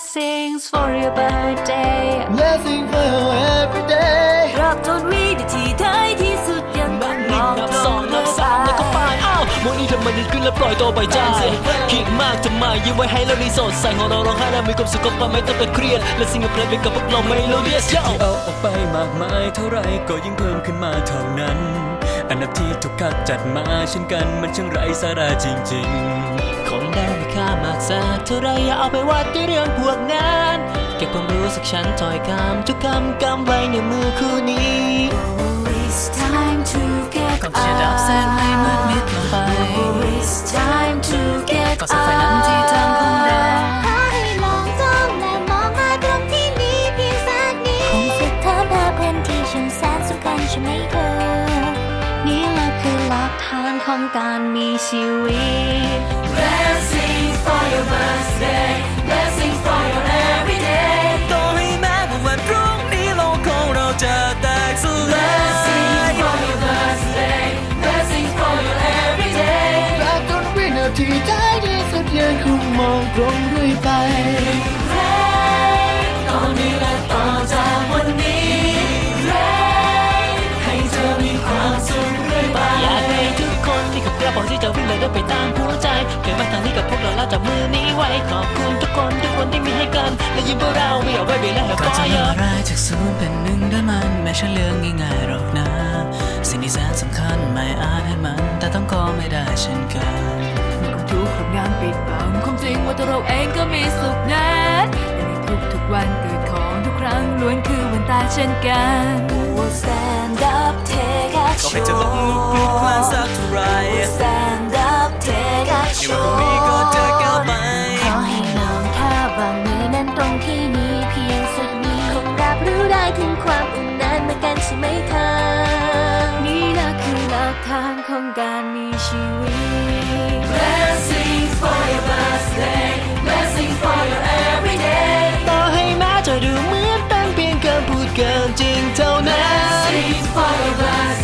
Blessings for your birthday Blessing for you every day รับจนวินาทีท้ายที่สุดยังนัต้อบงหมนึ่งองนับตรสองงนับสามแล้วก็ไปอ้าวโมนี้ทำมันดีขึ้นแล้วปล่อยตัวไปจ้าคิดมากทำไมยิ้มไว้ให้เราดีสดใสของเราร้องไห้แล้วมีความสุขก็ไปไม่ต้องไปเครียด และสิ่งที่เพลงไปกับพวกเราไม่โลเดียสที่เอาออกไปมากมายเท่าไรก็ยิ่งเพิ่มขึ้นมาเท่านั้น อันดับที่ถูกคัดจัดมาเช่นกันมันช่างไร้สาระจริงๆของ ได้มีค่ามากสักเท่าไรอย่าเอาไปวัดด้วยเรื่องพวกนั้น เก็บความรู้สักชั้นถอยคำทุกคำกำไว้ในมือคู่นี้ กฐานของการมีชีวิต Blessings for your birthday Blessings for your everyday ต่อให้แม้ว่าวันพรุ่งนี้โลกของเราจะแตกสลาย Blessings for your birthday Blessings for your everyday และจนวินาทีท้ายที่สุดยังคงมองตรงเรื่อยไป จะวิ่งเลยเดินไปตามหัวใจเกิดมาทางนี้กับพวกเราแล้วจับมือนี้ไว้ขอบคุณทุกคนทุกคนที่มีให้กันและยิ้มพวกเราไม่เอาไว้เบียดและให้ก็ฟ้าจะเยมาอะรายจากศูนย์เป็นหนึ่งด้วยมันไม่ใช่เรื่องง่ายๆหรอกนะ สิ่งที่แสนสำคัญไม่อาจให้มัน แต่ต้องก็ไม่ได้เช่นกัน มันคงทุกคนงานปิดบังความจริงว่าตัวเราเองก็มีสุขนั้นและในทุกทุกๆวันเกิดของทุกครั้งล้วนคือวันตายเช่นกัน We'll stand up take ก็ action ให้จะล้มลุกคลุกคลานสักเท่าไหร Stand up take ใน action วันพรุ่งนี้ก็จะก้าวไปขอให้ลองแค่วางมือนั้นตรงที่นี้เพียงสักนิดคงรับรู้ได้ถึงความอุ่นนั้นเหมือนกันใช่ไหมเธอนี่แหละคือหลักฐานของการมีชีวิต Blessings for your birthday Blessings for your everyday ต่อให้แม้จะดูเหมือนเป็นเพียงการพูดเกินจริงเท่านั้น Blessings for your birthday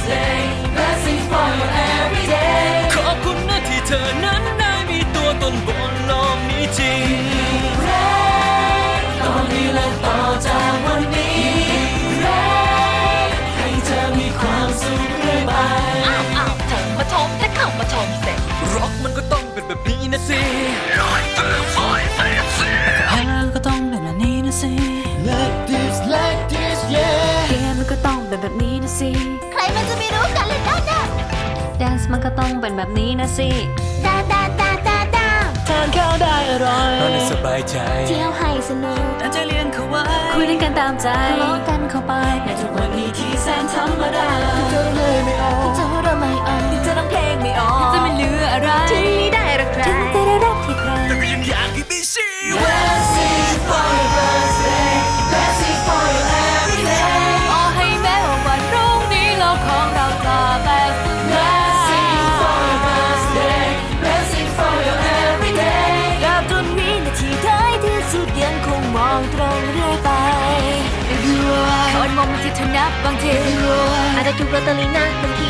เป็นแบบนี้นะสิ ใครมันจะไม่รู้กันเลยนะนะแดนซ์มันก็ต้องเป็นแบบนี้นะสิดาดาดาดาดาทานข้าวได้อร่อยนอนให้สบายใจ เที่ยวให้สนุกตั้งใจเรียนเขาไว้คุยเล่นกันตามใจทะเลาะกันเข้าไปในทุกวันนี้ที่แสนธรรมดาเธอเลย จจะถูกลอตเตอรี่นะบางที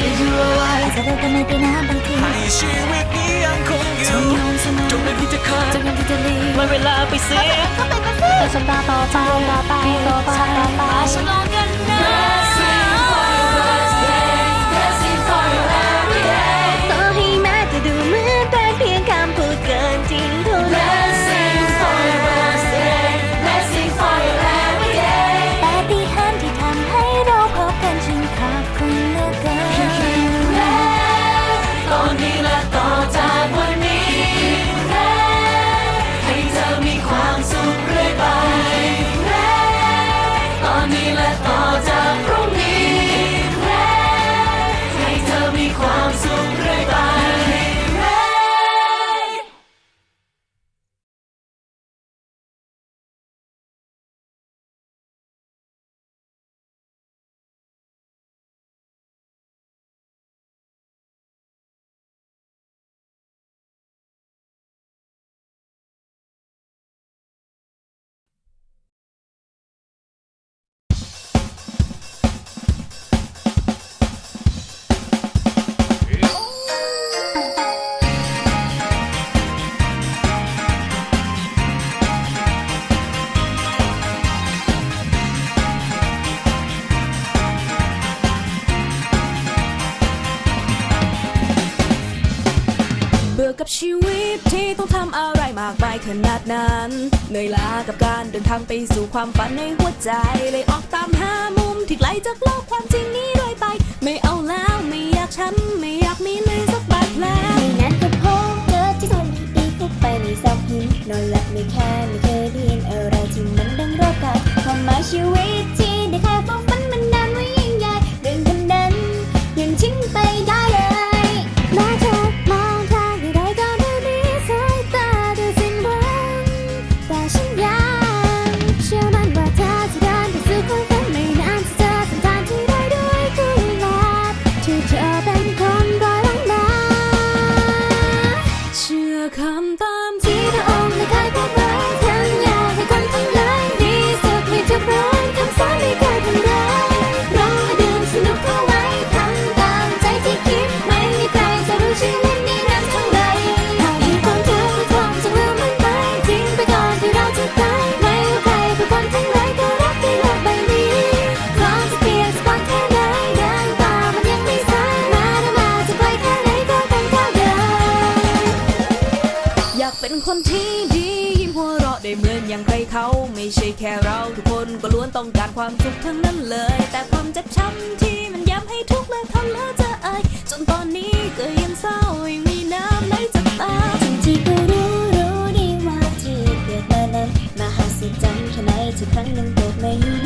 อาจจะเดินกันไม่ได้นะบางทีให้ชีวิตนี้ยังคงอยู่ทำงานสนุกจงเป็นที่จะขาดจะเงินที่จะรีไม่เวลาไปเสียก็เป็นมาสิแต่ฉันตาต่อไปต่อไปต่อไปมาฉลองกันนะ กับชีวิตที่ต้องทำอะไรมากมายขนาดนั้น เหนื่อยล้ากับการเดินทางไปสู่ความฝันในหัวใจ เลยออกตามหามุมที่ไกลจากโลกความจริงนี้ด้วยไป ไม่เอาแล้วไม่อยากช้ำไม่อยากมีเลยสักบาดแผลไม่งั้นก็พบเจอที่คนดีๆทุกไปในซอกหินนอนหลับไม่แค่ไม่เคยได้ยินอะไรที่มันดังรอบกัยความหมายชีวิต come come ตาม ไม่ใช่แค่เราทุกคนก็ล้วนต้องการความสุขทั้งนั้นเลย แต่ความเจ็บช้ำที่มันย้ำให้ทุกข์และทนและจะอายจนตอนนี้ก็ยังเศร้ายังมีน้ำไหลจับตาทั้งที่ก็รู้รู้ดีว่าที่เกิดมานั้นมหาสิจรรแค่ไหนที่ครั้งยังเกิดไม่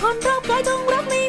คนรอบกายต้องรักม่